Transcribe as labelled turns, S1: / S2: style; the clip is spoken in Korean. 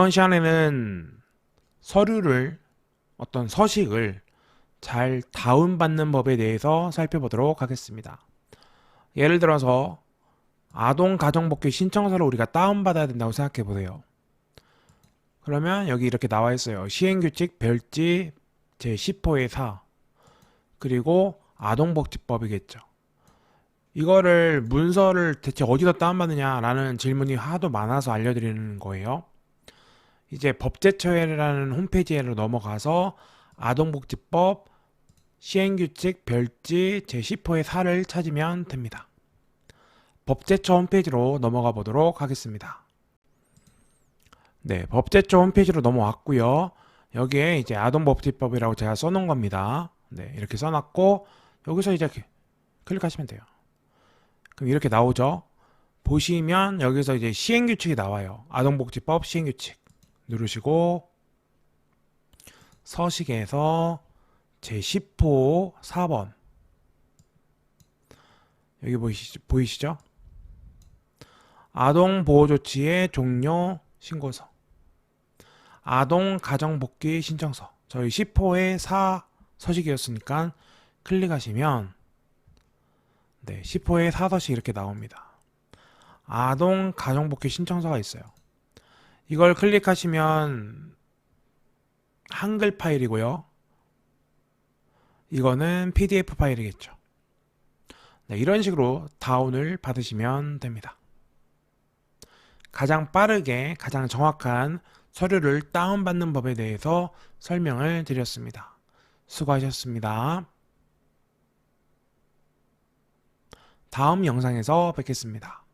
S1: 이번 시간에는 서류를 어떤 서식을 잘 다운받는 법에 대해서 살펴보도록 하겠습니다. 예를 들어서 아동 가정복귀 신청서를 우리가 다운받아야 된다고 생각해 보세요. 그러면 여기 이렇게 나와 있어요. 시행규칙 별지 제10호의 4 그리고 아동복지법이겠죠. 이거를 문서를 대체 어디서 다운받느냐라는 질문이 하도 많아서 알려드리는 거예요. 이제 법제처회라는 홈페이지로 넘어가서 아동복지법 시행규칙 별지 제10호의 4를 찾으면 됩니다. 법제처 홈페이지로 넘어가 보도록 하겠습니다. 네, 법제처 홈페이지로 넘어왔고요. 여기에 이제 아동복지법이라고 제가 써놓은 겁니다. 네, 이렇게 써놨고 여기서 이제 클릭하시면 돼요. 그럼 이렇게 나오죠. 보시면 여기서 이제 시행규칙이 나와요. 아동복지법 시행규칙 누르시고 서식에서 제10호 4번 여기 보이시, 보이시죠? 아동 보호 조치의 종료 신고서 아동 가정 복귀 신청서 저희 10호의 4 서식이었으니까 클릭하시면 네, 10호의 4 서식 이렇게 나옵니다. 아동 가정 복귀 신청서가 있어요. 이걸 클릭하시면 한글 파일이고요. 이거는 PDF 파일이겠죠. 네, 이런 식으로 다운을 받으시면 됩니다. 가장 빠르게 가장 정확한 서류를 다운받는 법에 대해서 설명을 드렸습니다. 수고하셨습니다. 다음 영상에서 뵙겠습니다.